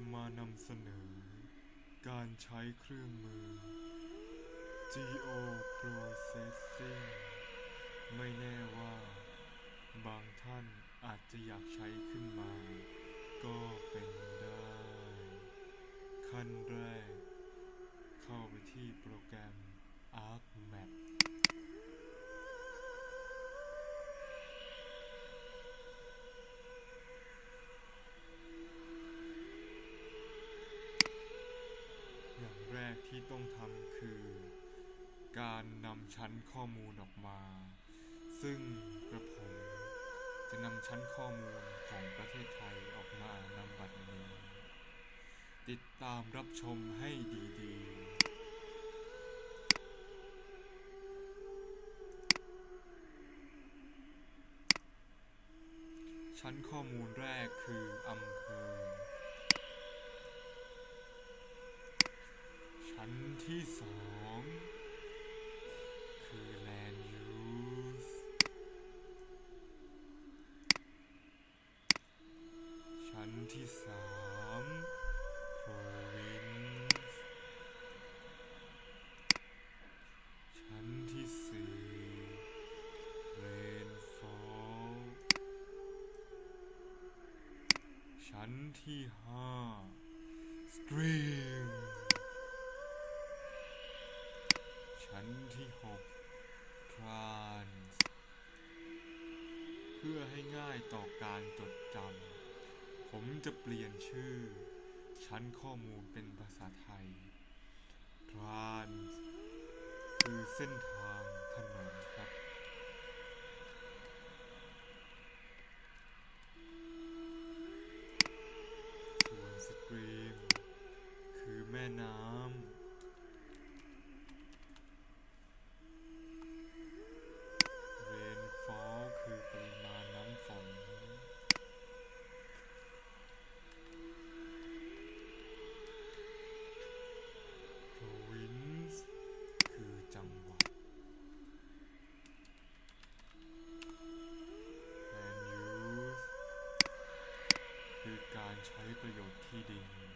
จะมานำเสนอ การใช้เครื่องมือ Geo Processing ไม่แน่ว่า บางท่านอาจจะอยากใช้ขึ้นมา ก็เป็นได้ ขั้นแรก เข้าไปที่โปรแกรม Arc ชั้นข้อมูลออกมา ซึ่งกระผมจะนำชั้นข้อมูลของประเทศไทยออกมานำบัดนี้ ติดตามรับชมให้ดีๆชั้นข้อมูลแรกคืออำเภอ ชั้นที่สอง stream ชั้นที่หก trans เพื่อให้ง่ายต่อการจดจำ ผมจะเปลี่ยนชื่อ ชั้นข้อมูลเป็นภาษาไทย trans คือเส้นทาง use คือการใช้ประโยชน์ที่ดิน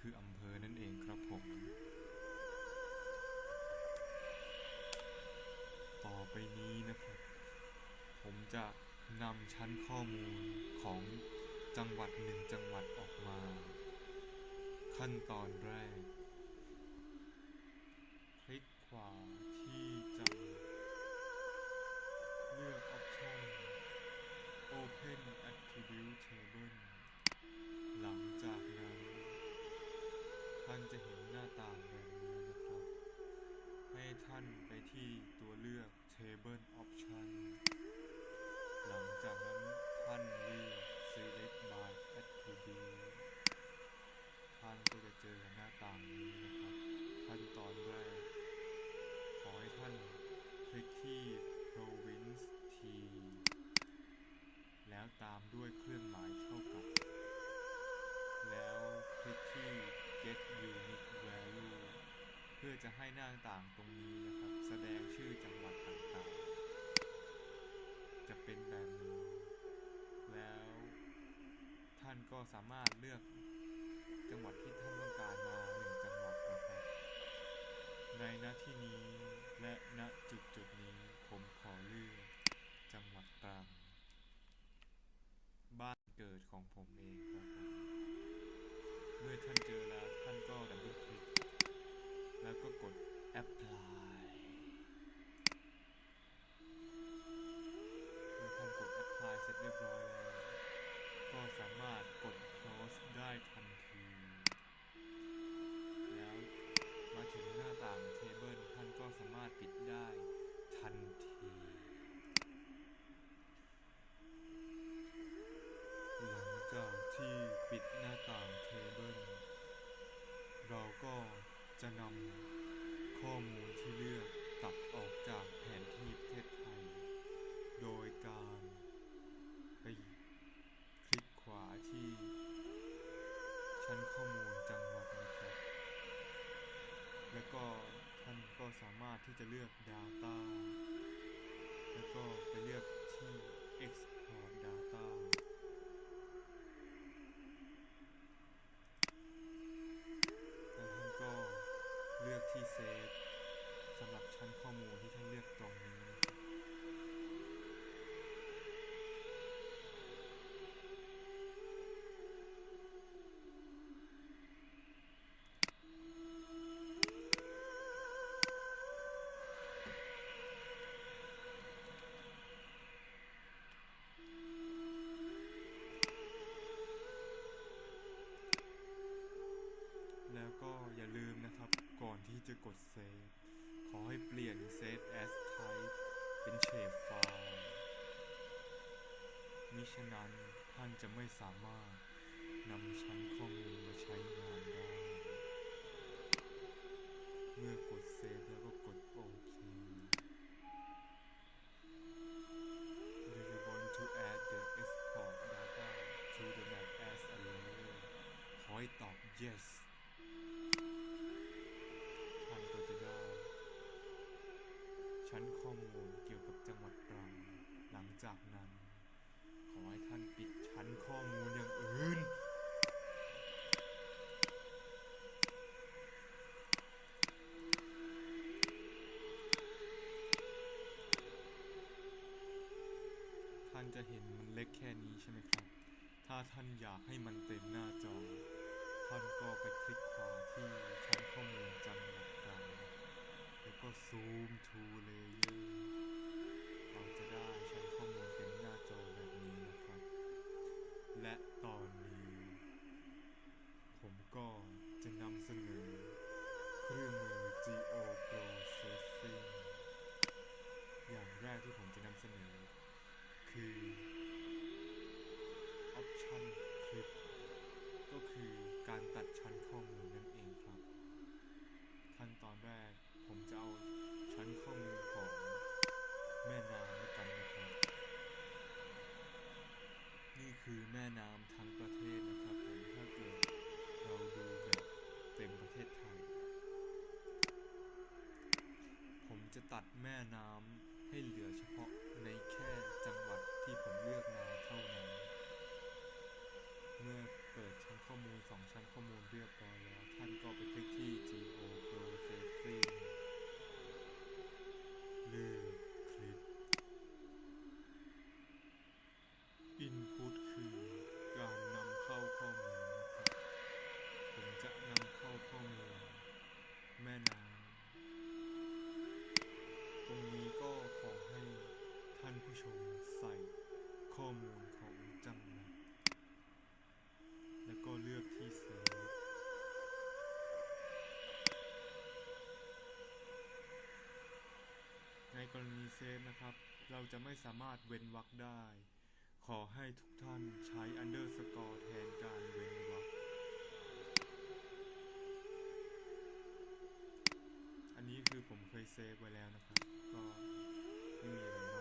คืออำเภอนั่นเองครับผม ต่อไปนี้นะครับ ผมจะนำชั้นข้อมูลของจังหวัดหนึ่งจังหวัดออกมา ขั้นตอนแรก ท่านไปที่ตัวเลือก Table Option หลังจากนั้นท่านเลือก Select by Attribute ท่านก็จะเจอหน้าต่างนี้นะครับ ขั้นตอนแรก ขอให้ท่านคลิกที่ province t แล้วตามด้วย จะให้หน้าต่างตรงนี้นะครับ แสดงชื่อจังหวัดต่างๆ จะเป็นแบบนี้ แล้วท่านก็สามารถเลือกจังหวัดที่ท่านต้องการมาหนึ่งจังหวัดนะครับ ในหน้าที่นี้และณจุดจุดนี้ผมขอเลือกจังหวัดตรังบ้านเกิดของผมเองครับ apply ที่จะเลือก Data จะกดเซฟ ขอให้เปลี่ยน Save as Type เป็นเชฟไฟล์มิฉะนั้นท่านจะไม่สามารถ จะเห็นมันเล็กแค่นี้ใช่ไหมครับ ถ้าท่านอยากให้มันเต็มหน้าจอ ท่านก็ไปคลิกขวาที่ชั้นข้อมูลจังหวัดตรังแล้วก็ซูม to layer เราจะได้ชั้นข้อมูลเต็มหน้าจอแบบนี้นะครับ และตอนนี้ ผมก็จะนำเสนอเครื่องมือ Geo Processing อย่างแรกที่ผมจะนำเสนอ คือ Option Clip ก็คือการตัดชั้นข้อมูลนั่นเองครับ ขั้นตอนแรกผมจะเอาชั้นข้อมูลของแม่น้ำแล้วกันนะครับ นี่คือแม่น้ำทั้งประเทศนะครับผมถ้าเกิดเราดูแบบเต็มประเทศไทย ผมจะตัดแม่น้ำ ข้อมูลสองชั้นข้อมูลเรียบร้อยแล้ว ท่านก็ไปคลิกที่ Geo Processing เลือก เซฟนะครับ เราจะไม่สามารถเว้นวรรคได้ ขอให้ทุกท่านใช้ underscore แทนการเว้นวรรคอันนี้คือผมเคยเซฟไว้แล้วนะครับ ก็ไม่มีอะไร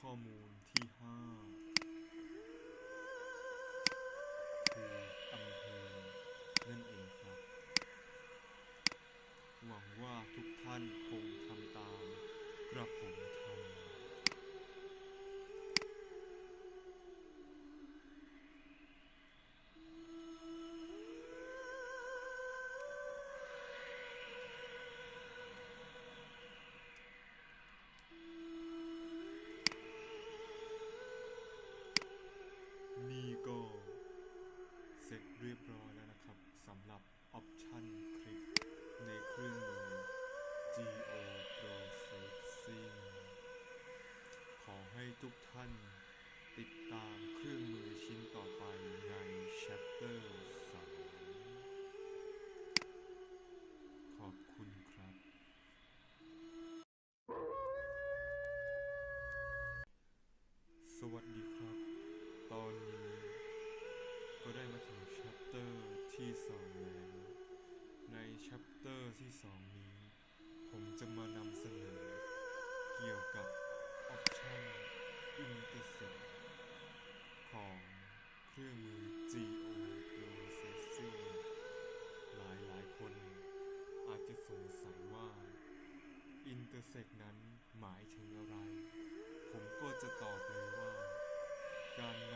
ข้อมูลที่ห้าคืออำเภอนั่นเองครับ หวังว่าทุกท่านคงทำตามกระผมท เซกนั้นหมายถึงอะไร ผมก็จะตอบเลยว่า การง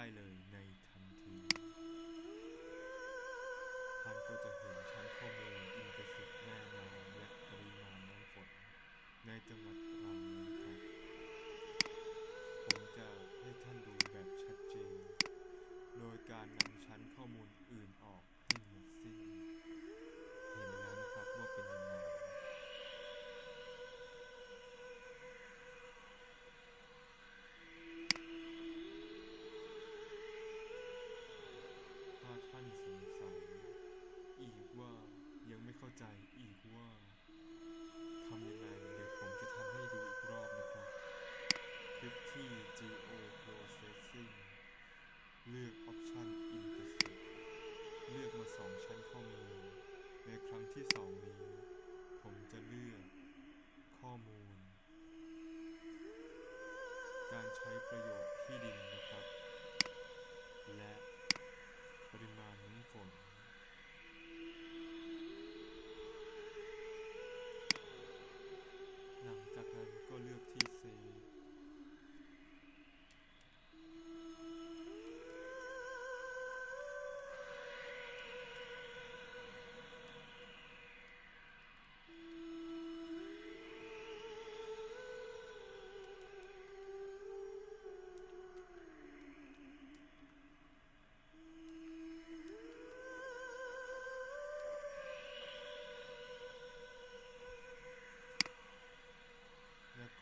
ได้เลยในทันที ท่านก็จะเห็นชั้นข้อมูลอินเตอร์เซ็ตหน้าน้ำและปริมาณน้ำฝนในจังหวัดตรัง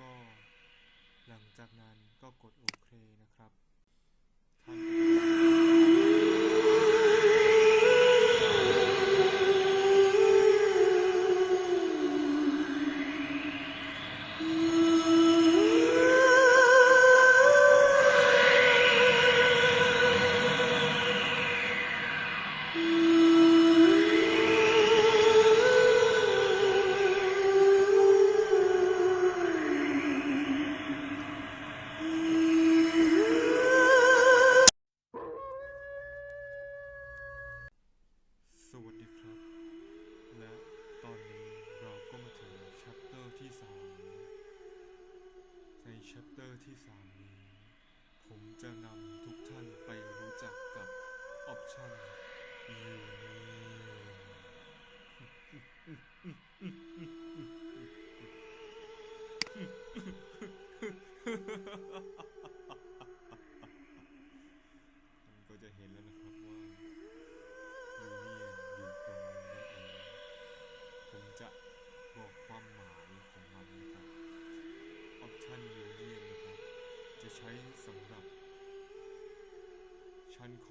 ก็หลังจากนั้นก็กดโอเคนะครับท่าน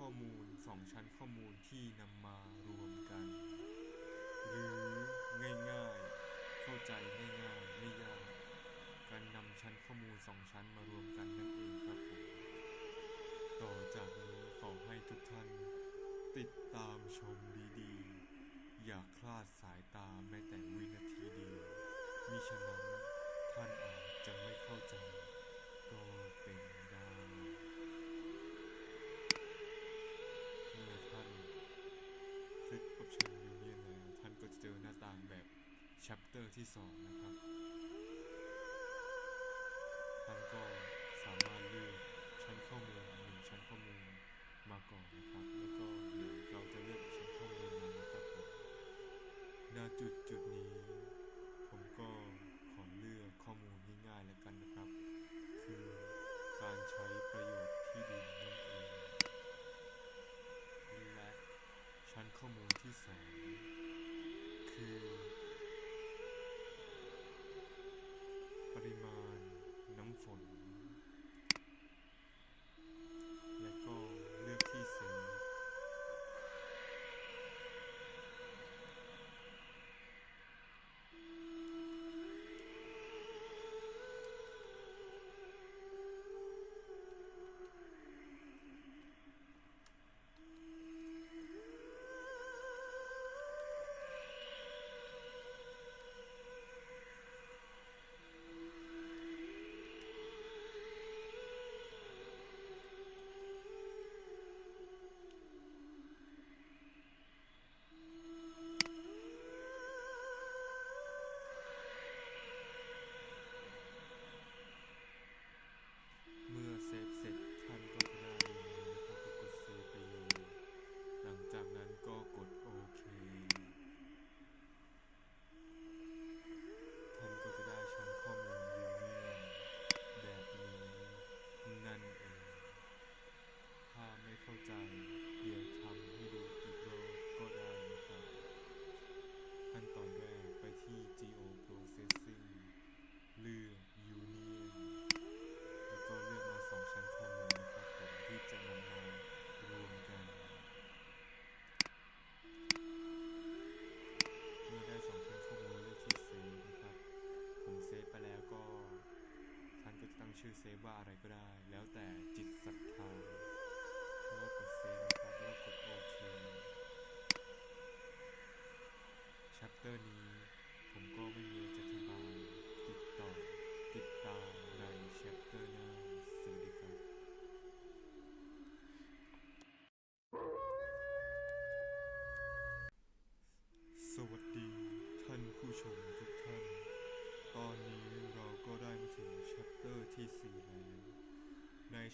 อมูลสองชั้นข้อมูลที่นำมารวมกัน หรือง่ายๆ เข้าใจง่ายๆ ไม่ยาก การนำชั้นข้อมูลสองชั้นมารวมกันนั่นเองครับผม ต่อจากนี้ขอให้ทุกท่าน ติดตามชมดีๆ อย่าคลาดสายตาแม้แต่วินาทีเดียวมิฉะนั้นท่านอาจจะไม่เข้าใจ Chapter ที่2นะครับท่านก็สามารถเลือกชั้นข้อมูลหนึ่งชั้นข้อมูลมาก่อนนะครับ แล้วก็เดี๋ยวเราจะเลือกชั้นข้อมูลมานะครับผมณจุดจุดนี้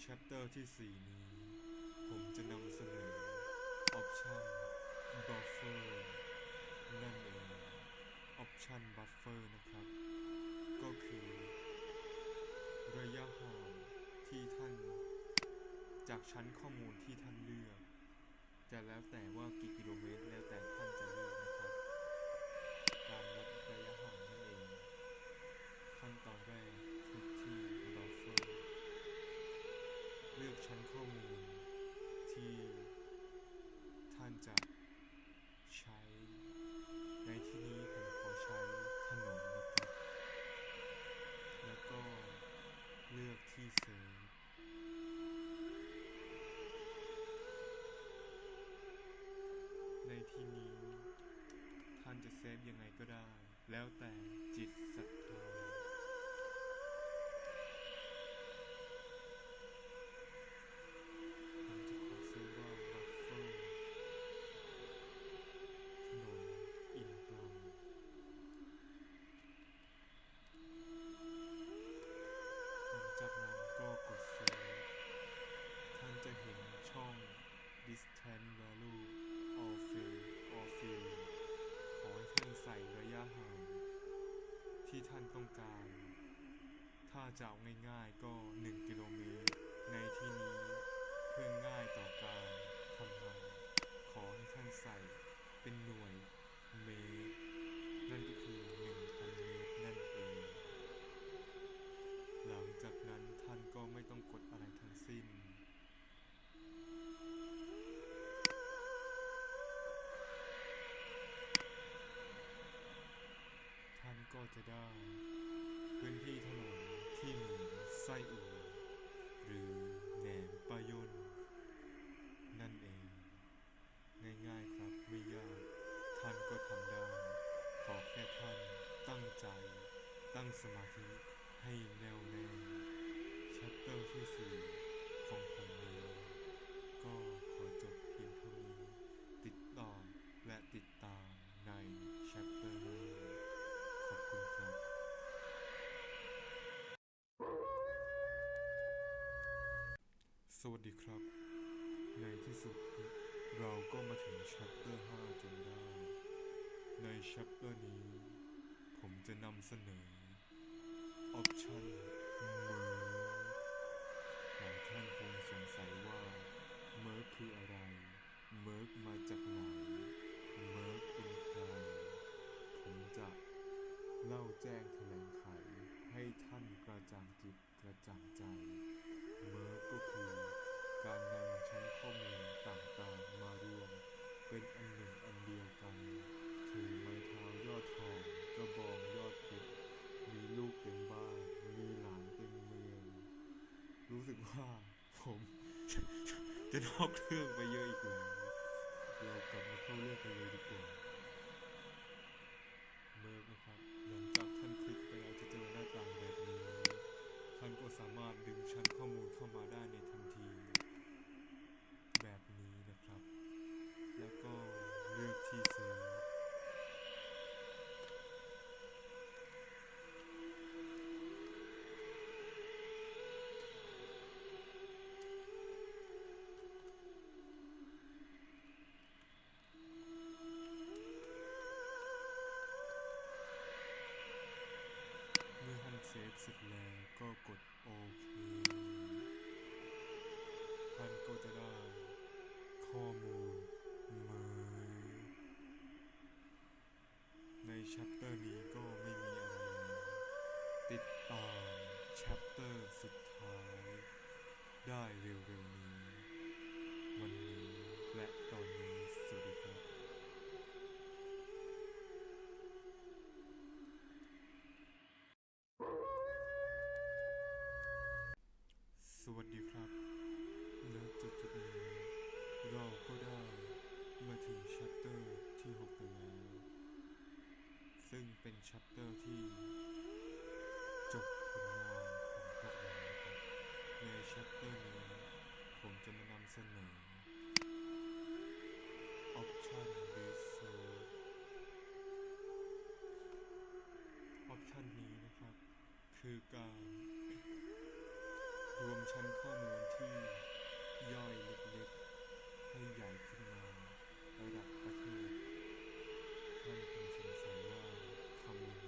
ในชัปเตอร์ที่ 4 นี้ ผมจะนำเสนอออปชัน buffer นั่นเองออปชัน buffer นะครับ ก็คือ ระยะห่างที่ท่าน จากชั้นข้อมูลที่ท่านเลือก จะแล้วแต่ว่ากี่กิโลเมตรแล้วแต่ท่านจะเลือกนะครับ การวัดระยะห่างนั่นเองขั้นตอนแรกคลิกที่ เลือกชั้นข้อมูล ที่ท่านจะใช้ ในที่นี้ผมขอใช้ถนนนะครับ แล้วก็เลือกที่เซฟในที่นี้ ท่านจะเซฟยังไงก็ได้ แล้วแต่จิต จะเอาง่ายๆก็ 1 กิโลเมตร ในที่นี้เพื่อง่ายต่อการทำงานขอให้ท่านใส่เป็นหน่วยเมตร นั่นก็คือ1,000เมตรนั่นเอง หลังจากนั้นท่านก็ไม่ต้องกดอะไรทั้งสิ้นท่านก็จะได้พื้นที่ถนน ที่เสวัสดีครับ ในที่สุดเราก็มาถึงชัปเตอร์ 5 จนได้ ในชัปเตอร์นี้ ผมจะนำเสนอออปชั่นเมิร์หลายท่านคงสงสัยว่าเมิร์คืออะไร เมิร์มาจากไหน เมิร์เป็นใคร ผมจะเล่าแจ้งแถลงไขให้ท่านกระจ่างจิตกระจ่างใจ เมิร์ก็คือ การนำชั้นข้อมูลต่างๆมารวม เป็นอันหนึ่งอันเดียวกัน ถือไม้เท้ายอดทองกระบองยอดเพชรมีลูกเต็มบ้าน มีหลานเต็มเมือง รู้สึกว่าผมจะนอกเรื่องไปเยอะอีกแล้วเรากลับมาเข้าเรื่องกันเลยดีกว่า สามารถดึงชั้นข้อมูลเข้ามาได้ใน ชัปเตอร์นี้ก็ไม่มีอะไร ติดตามชัปเตอร์สุดท้าย ได้เร็วๆนี้ วันนี้และตอนนี้ ชั้นข้อมูลที่ย่อยเล็กๆ ให้ใหญ่ขึ้นมาระดับประเทศท่านคงสงสัยว่าทำยัง